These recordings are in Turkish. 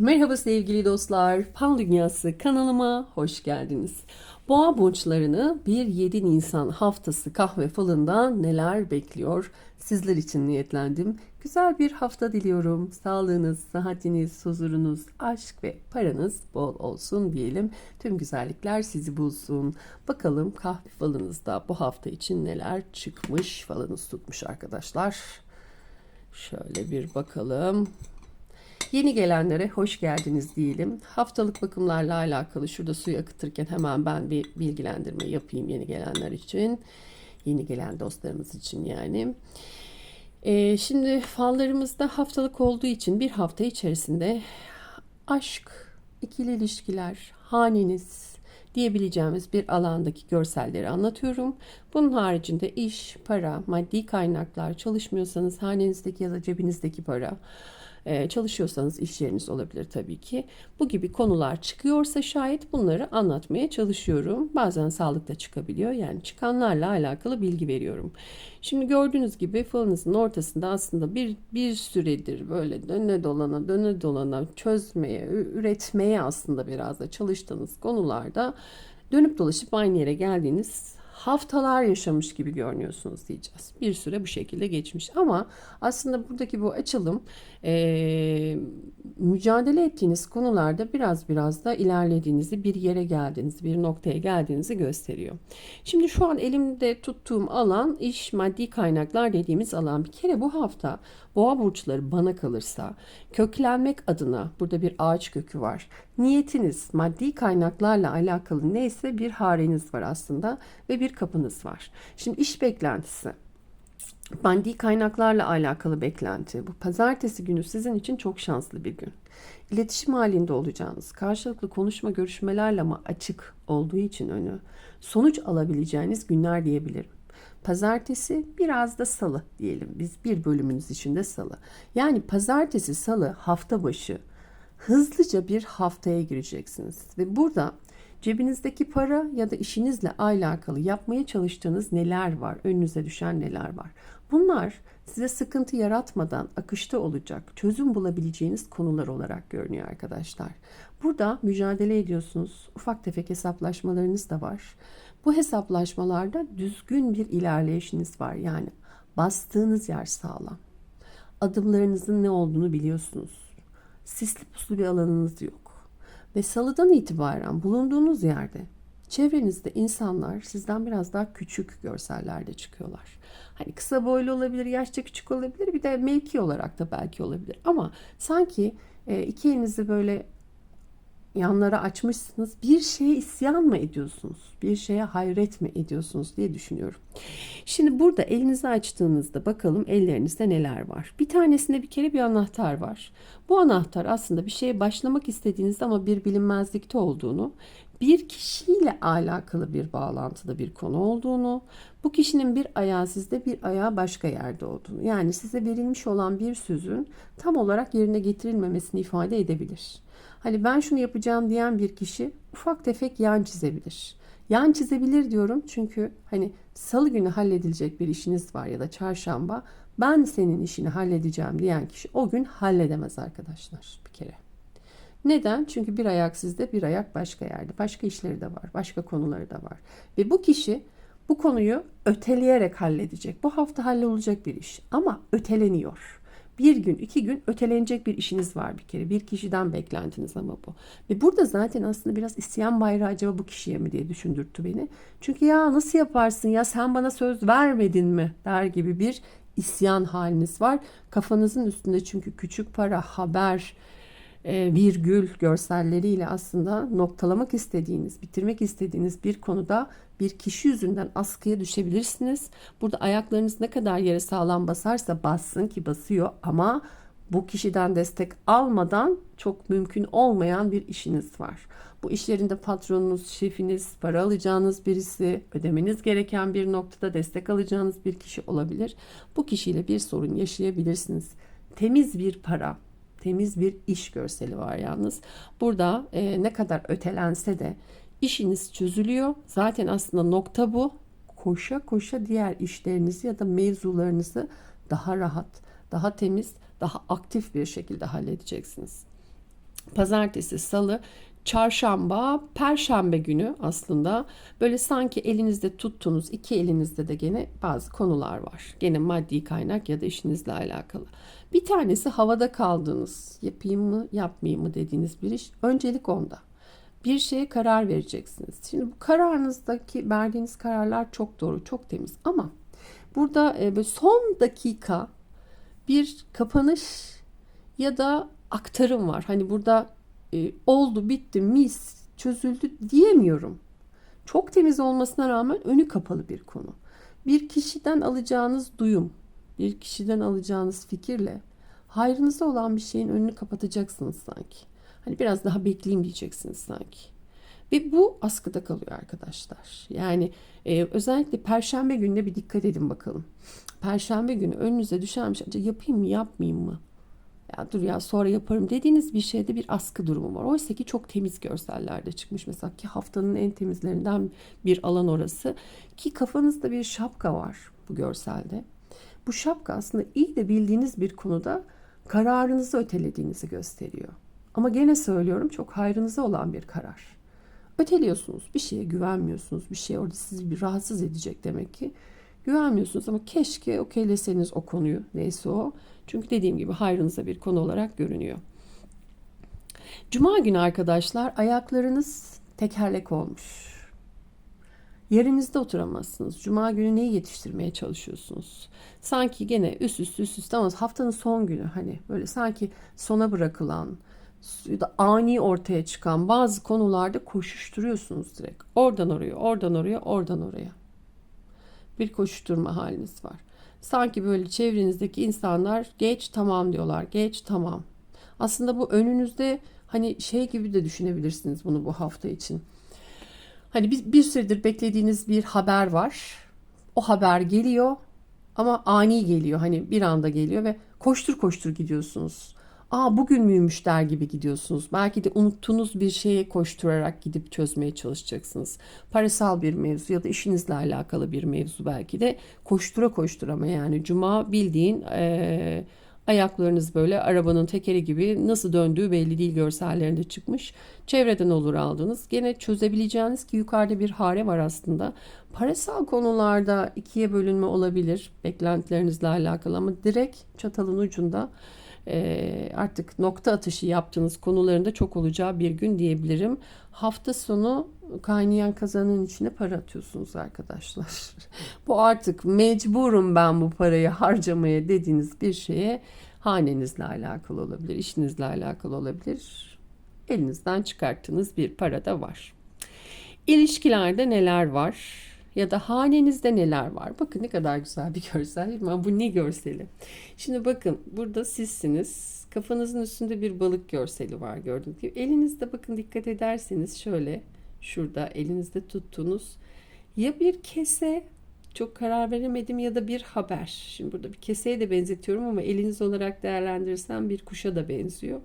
Merhaba sevgili dostlar. Pan Dünyası kanalıma hoş geldiniz. Boğa burçlarını 1-7 Nisan haftası kahve falından neler bekliyor? Sizler için niyetlendim. Güzel bir hafta diliyorum. Sağlığınız, sıhhatiniz, huzurunuz, aşk ve paranız bol olsun diyelim. Tüm güzellikler sizi bulsun. Bakalım kahve falınızda bu hafta için neler çıkmış? Falınız tutmuş arkadaşlar. Şöyle bir bakalım. Yeni gelenlere hoş geldiniz diyelim. Haftalık bakımlarla alakalı şurada suyu akıtırken hemen ben bir bilgilendirme yapayım yeni gelenler için. Yeni gelen dostlarımız için yani. Ee, şimdi fallarımızda haftalık olduğu için bir hafta içerisinde aşk, ikili ilişkiler, haneniz diyebileceğimiz bir alandaki görselleri anlatıyorum. Bunun haricinde iş, para, maddi kaynaklar, çalışmıyorsanız hanenizdeki ya da cebinizdeki para, ee, çalışıyorsanız iş yeriniz olabilir tabii ki. Bu gibi konular çıkıyorsa şayet bunları anlatmaya çalışıyorum. Bazen sağlıkta çıkabiliyor. Yani çıkanlarla alakalı bilgi veriyorum. Şimdi gördüğünüz gibi falınızın ortasında aslında bir, bir süredir böyle döne dolana döne dolana çözmeye, üretmeye aslında biraz da çalıştığınız konularda dönüp dolaşıp aynı yere geldiğiniz haftalar yaşamış gibi görünüyorsunuz diyeceğiz. Bir süre bu şekilde geçmiş ama aslında buradaki bu açılım e, mücadele ettiğiniz konularda biraz biraz da ilerlediğinizi, bir yere geldiğinizi, bir noktaya geldiğinizi gösteriyor. Şimdi şu an elimde tuttuğum alan iş, maddi kaynaklar dediğimiz alan. Bir kere bu hafta boğa burçları bana kalırsa köklenmek adına burada bir ağaç kökü var. Niyetiniz maddi kaynaklarla alakalı neyse bir hareniz var aslında ve bir kapınız var. Şimdi iş beklentisi maddi kaynaklarla alakalı beklenti. Bu pazartesi günü sizin için çok şanslı bir gün. İletişim halinde olacağınız, karşılıklı konuşma görüşmelerle ama açık olduğu için önü sonuç alabileceğiniz günler diyebilirim. Pazartesi biraz da salı diyelim. Biz bir bölümünüz içinde salı. Yani pazartesi salı hafta başı hızlıca bir haftaya gireceksiniz. Ve burada cebinizdeki para ya da işinizle alakalı yapmaya çalıştığınız neler var? Önünüze düşen neler var? Bunlar size sıkıntı yaratmadan akışta olacak, çözüm bulabileceğiniz konular olarak görünüyor arkadaşlar. Burada mücadele ediyorsunuz. Ufak tefek hesaplaşmalarınız da var. Bu hesaplaşmalarda düzgün bir ilerleyişiniz var. Yani bastığınız yer sağlam. Adımlarınızın ne olduğunu biliyorsunuz. Sisli puslu bir alanınız yok. Ve salıdan itibaren bulunduğunuz yerde çevrenizde insanlar sizden biraz daha küçük görsellerde çıkıyorlar. Hani kısa boylu olabilir, yaşça küçük olabilir, bir de mevki olarak da belki olabilir. Ama sanki e, iki elinizi böyle yanlara açmışsınız. Bir şeye isyan mı ediyorsunuz? Bir şeye hayret mi ediyorsunuz diye düşünüyorum. Şimdi burada elinizi açtığınızda bakalım ellerinizde neler var. Bir tanesinde bir kere bir anahtar var. Bu anahtar aslında bir şeye başlamak istediğinizde ama bir bilinmezlikte olduğunu, bir kişiyle alakalı bir bağlantıda bir konu olduğunu, bu kişinin bir ayağı sizde bir ayağı başka yerde olduğunu, yani size verilmiş olan bir sözün tam olarak yerine getirilmemesini ifade edebilir. Hani ben şunu yapacağım diyen bir kişi ufak tefek yan çizebilir. Yan çizebilir diyorum çünkü hani salı günü halledilecek bir işiniz var ya da çarşamba ben senin işini halledeceğim diyen kişi o gün halledemez arkadaşlar bir kere. Neden? Çünkü bir ayak sizde bir ayak başka yerde. Başka işleri de var. Başka konuları da var. Ve bu kişi bu konuyu öteleyerek halledecek. Bu hafta hallolacak bir iş ama öteleniyor bir gün, iki gün ötelenecek bir işiniz var bir kere. Bir kişiden beklentiniz ama bu. Ve burada zaten aslında biraz isyan bayrağı acaba bu kişiye mi diye düşündürttü beni. Çünkü ya nasıl yaparsın ya sen bana söz vermedin mi der gibi bir isyan haliniz var. Kafanızın üstünde çünkü küçük para, haber, virgül görselleriyle aslında noktalamak istediğiniz, bitirmek istediğiniz bir konuda bir kişi yüzünden askıya düşebilirsiniz. Burada ayaklarınız ne kadar yere sağlam basarsa bassın ki basıyor ama bu kişiden destek almadan çok mümkün olmayan bir işiniz var. Bu iş yerinde patronunuz, şefiniz, para alacağınız birisi, ödemeniz gereken bir noktada destek alacağınız bir kişi olabilir. Bu kişiyle bir sorun yaşayabilirsiniz. Temiz bir para, temiz bir iş görseli var yalnız. Burada e, ne kadar ötelense de işiniz çözülüyor. Zaten aslında nokta bu. Koşa koşa diğer işlerinizi ya da mevzularınızı daha rahat, daha temiz, daha aktif bir şekilde halledeceksiniz. pazartesi, salı, çarşamba, perşembe günü aslında böyle sanki elinizde tuttuğunuz iki elinizde de gene bazı konular var. Gene maddi kaynak ya da işinizle alakalı. Bir tanesi havada kaldığınız, yapayım mı, yapmayayım mı dediğiniz bir iş. Öncelik onda. Bir şeye karar vereceksiniz. Şimdi bu kararınızdaki verdiğiniz kararlar çok doğru, çok temiz ama burada e, böyle son dakika bir kapanış ya da aktarım var. Hani burada e, oldu, bitti, mis, çözüldü diyemiyorum. Çok temiz olmasına rağmen önü kapalı bir konu. Bir kişiden alacağınız duyum, bir kişiden alacağınız fikirle hayrınıza olan bir şeyin önünü kapatacaksınız sanki. Hani biraz daha bekleyeyim diyeceksiniz sanki. Ve bu askıda kalıyor arkadaşlar. Yani e, özellikle perşembe gününe bir dikkat edin bakalım. Perşembe günü önünüze düşen bir şey "Acaba yapayım mı yapmayayım mı? Ya dur ya sonra yaparım dediğiniz bir şeyde bir askı durumu var. Oysa ki çok temiz görsellerde çıkmış. Mesela ki haftanın en temizlerinden bir alan orası. Ki kafanızda bir şapka var bu görselde. Bu şapka aslında iyi de bildiğiniz bir konuda kararınızı ötelediğinizi gösteriyor. Ama gene söylüyorum çok hayrınıza olan bir karar. Öteliyorsunuz. Bir şeye güvenmiyorsunuz. Bir şey orada sizi bir rahatsız edecek demek ki. Güvenmiyorsunuz ama keşke okeyleseniz o konuyu neyse o. Çünkü dediğim gibi hayrınıza bir konu olarak görünüyor. Cuma günü arkadaşlar ayaklarınız tekerlek olmuş. Yerinizde oturamazsınız. Cuma günü neyi yetiştirmeye çalışıyorsunuz? Sanki gene üst üste üst üste ama haftanın son günü hani böyle sanki sona bırakılan ani ortaya çıkan bazı konularda koşuşturuyorsunuz direkt. Oradan oraya, oradan oraya, oradan oraya. Bir koşuşturma haliniz var. Sanki böyle çevrenizdeki insanlar geç tamam diyorlar. Geç tamam. Aslında bu önünüzde hani şey gibi de düşünebilirsiniz bunu bu hafta için. Hani bir, bir süredir beklediğiniz bir haber var. O haber geliyor ama ani geliyor. Hani bir anda geliyor ve koştur koştur gidiyorsunuz. Aa bugün müymüş der gibi gidiyorsunuz. Belki de unuttuğunuz bir şeye koşturarak gidip çözmeye çalışacaksınız. Parasal bir mevzu ya da işinizle alakalı bir mevzu belki de koştura koştura ama yani cuma bildiğin e, ayaklarınız böyle arabanın tekeri gibi nasıl döndüğü belli değil görsellerinde çıkmış. Çevreden olur aldınız. Gene çözebileceğiniz ki yukarıda bir hare var aslında. Parasal konularda ikiye bölünme olabilir beklentilerinizle alakalı ama direkt çatalın ucunda artık nokta atışı yaptığınız konularında çok olacağı bir gün diyebilirim. Hafta sonu kaynayan kazanın içine para atıyorsunuz arkadaşlar. bu artık mecburum ben bu parayı harcamaya dediğiniz bir şeye hanenizle alakalı olabilir, işinizle alakalı olabilir. Elinizden çıkarttığınız bir para da var. İlişkilerde neler var? Ya da hanenizde neler var? Bakın ne kadar güzel bir görsel? Ama bu ne görseli? Şimdi bakın burada sizsiniz. Kafanızın üstünde bir balık görseli var gördüğünüz gibi. Elinizde bakın dikkat ederseniz şöyle şurada elinizde tuttuğunuz ya bir kese çok karar veremedim ya da bir haber. Şimdi burada bir keseye de benzetiyorum ama eliniz olarak değerlendirirsem bir kuşa da benziyor.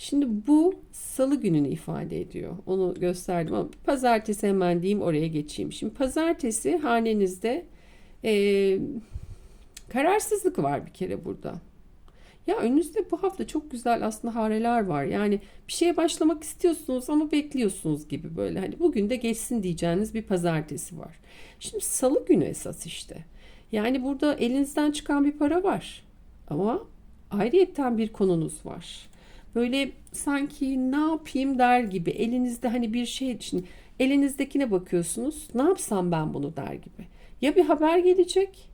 Şimdi bu salı gününü ifade ediyor. Onu gösterdim ama pazartesi hemen diyeyim oraya geçeyim. Şimdi pazartesi hanenizde e, kararsızlık var bir kere burada. Ya önünüzde bu hafta çok güzel aslında hareler var. Yani bir şeye başlamak istiyorsunuz ama bekliyorsunuz gibi böyle. Hani bugün de geçsin diyeceğiniz bir pazartesi var. Şimdi salı günü esas işte. Yani burada elinizden çıkan bir para var. Ama ayrıyetten bir konunuz var böyle sanki ne yapayım der gibi elinizde hani bir şey için elinizdekine bakıyorsunuz. Ne yapsam ben bunu der gibi. Ya bir haber gelecek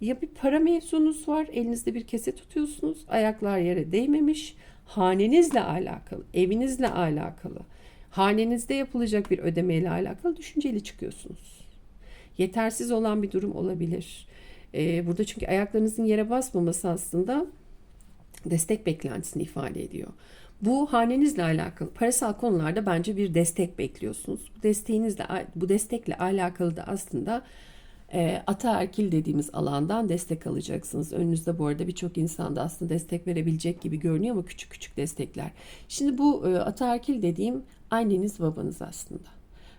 ya bir para mevzunuz var. Elinizde bir kese tutuyorsunuz. Ayaklar yere değmemiş. Hanenizle alakalı, evinizle alakalı, hanenizde yapılacak bir ödemeyle alakalı düşünceli çıkıyorsunuz. Yetersiz olan bir durum olabilir. Ee, burada çünkü ayaklarınızın yere basmaması aslında destek beklentisini ifade ediyor. Bu hanenizle alakalı parasal konularda bence bir destek bekliyorsunuz. Bu desteğinizle bu destekle alakalı da aslında e, ataerkil dediğimiz alandan destek alacaksınız. Önünüzde bu arada birçok insan da aslında destek verebilecek gibi görünüyor ama küçük küçük destekler. Şimdi bu e, ataerkil dediğim anneniz babanız aslında.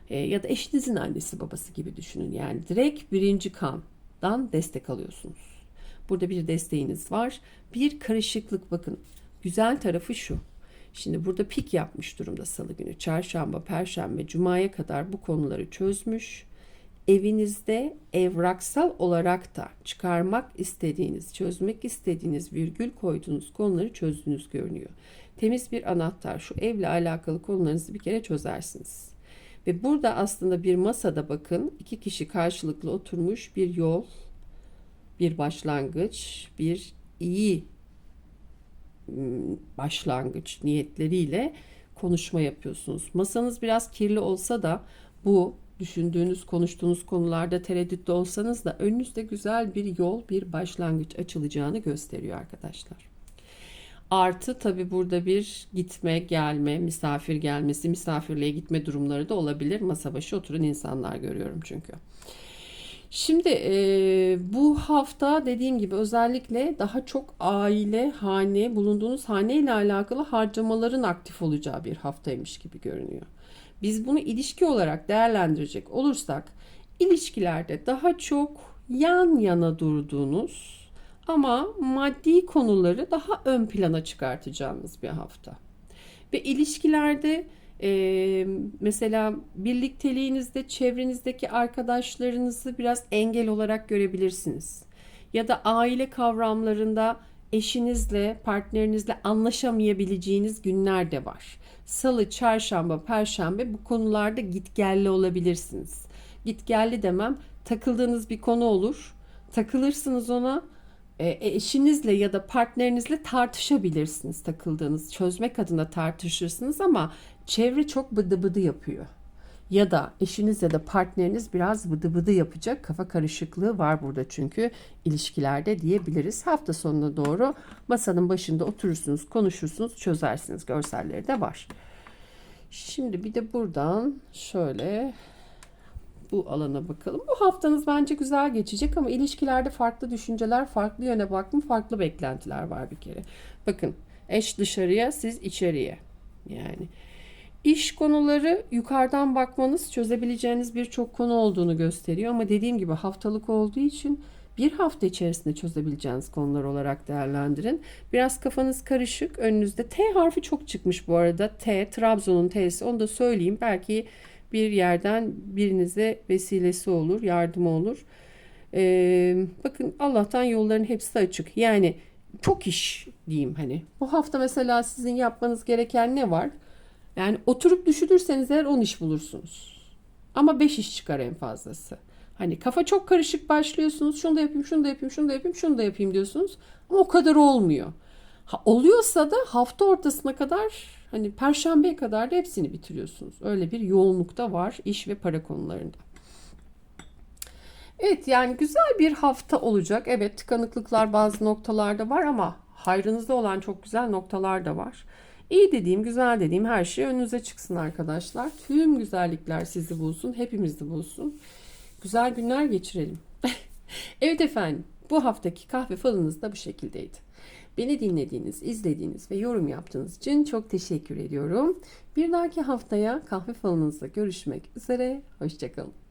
E, ya da eşinizin annesi babası gibi düşünün. Yani direkt birinci kandan destek alıyorsunuz. Burada bir desteğiniz var. Bir karışıklık bakın. Güzel tarafı şu. Şimdi burada pik yapmış durumda salı günü. Çarşamba, perşembe, cumaya kadar bu konuları çözmüş. Evinizde evraksal olarak da çıkarmak istediğiniz, çözmek istediğiniz virgül koyduğunuz konuları çözdüğünüz görünüyor. Temiz bir anahtar şu evle alakalı konularınızı bir kere çözersiniz. Ve burada aslında bir masada bakın iki kişi karşılıklı oturmuş bir yol, bir başlangıç, bir iyi başlangıç niyetleriyle konuşma yapıyorsunuz. Masanız biraz kirli olsa da bu düşündüğünüz, konuştuğunuz konularda tereddütte olsanız da önünüzde güzel bir yol, bir başlangıç açılacağını gösteriyor arkadaşlar. Artı tabi burada bir gitme, gelme, misafir gelmesi, misafirliğe gitme durumları da olabilir. Masa başı oturan insanlar görüyorum çünkü. Şimdi e, bu hafta dediğim gibi özellikle daha çok aile, hane, bulunduğunuz hane ile alakalı harcamaların aktif olacağı bir haftaymış gibi görünüyor. Biz bunu ilişki olarak değerlendirecek olursak ilişkilerde daha çok yan yana durduğunuz ama maddi konuları daha ön plana çıkartacağınız bir hafta. Ve ilişkilerde e, mesela birlikteliğinizde çevrenizdeki arkadaşlarınızı biraz engel olarak görebilirsiniz. Ya da aile kavramlarında eşinizle, partnerinizle anlaşamayabileceğiniz günler de var. Salı, çarşamba, perşembe bu konularda gitgelli olabilirsiniz. Gitgelli demem takıldığınız bir konu olur. Takılırsınız ona eşinizle ya da partnerinizle tartışabilirsiniz takıldığınız çözmek adına tartışırsınız ama çevre çok bıdı bıdı yapıyor. Ya da eşiniz ya da partneriniz biraz bıdı bıdı yapacak kafa karışıklığı var burada çünkü ilişkilerde diyebiliriz. Hafta sonuna doğru masanın başında oturursunuz, konuşursunuz, çözersiniz. Görselleri de var. Şimdi bir de buradan şöyle bu alana bakalım. Bu haftanız bence güzel geçecek ama ilişkilerde farklı düşünceler, farklı yöne bakma, farklı beklentiler var bir kere. Bakın eş dışarıya, siz içeriye. Yani iş konuları yukarıdan bakmanız çözebileceğiniz birçok konu olduğunu gösteriyor ama dediğim gibi haftalık olduğu için bir hafta içerisinde çözebileceğiniz konular olarak değerlendirin. Biraz kafanız karışık. Önünüzde T harfi çok çıkmış bu arada. T, Trabzon'un T'si. Onu da söyleyeyim. Belki bir yerden birinize vesilesi olur, yardımı olur. Ee, bakın Allah'tan yolların hepsi açık. Yani çok iş diyeyim hani. Bu hafta mesela sizin yapmanız gereken ne var? Yani oturup düşünürseniz eğer 10 iş bulursunuz. Ama 5 iş çıkar en fazlası. Hani kafa çok karışık başlıyorsunuz. Şunu da yapayım, şunu da yapayım, şunu da yapayım, şunu da yapayım diyorsunuz. Ama o kadar olmuyor. Ha, oluyorsa da hafta ortasına kadar hani perşembeye kadar da hepsini bitiriyorsunuz. Öyle bir yoğunlukta var iş ve para konularında. Evet yani güzel bir hafta olacak. Evet tıkanıklıklar bazı noktalarda var ama hayrınızda olan çok güzel noktalar da var. İyi dediğim, güzel dediğim her şey önünüze çıksın arkadaşlar. Tüm güzellikler sizi bulsun, hepimizi bulsun. Güzel günler geçirelim. evet efendim, bu haftaki kahve falınız da bu şekildeydi. Beni dinlediğiniz, izlediğiniz ve yorum yaptığınız için çok teşekkür ediyorum. Bir dahaki haftaya kahve falınızda görüşmek üzere. Hoşçakalın.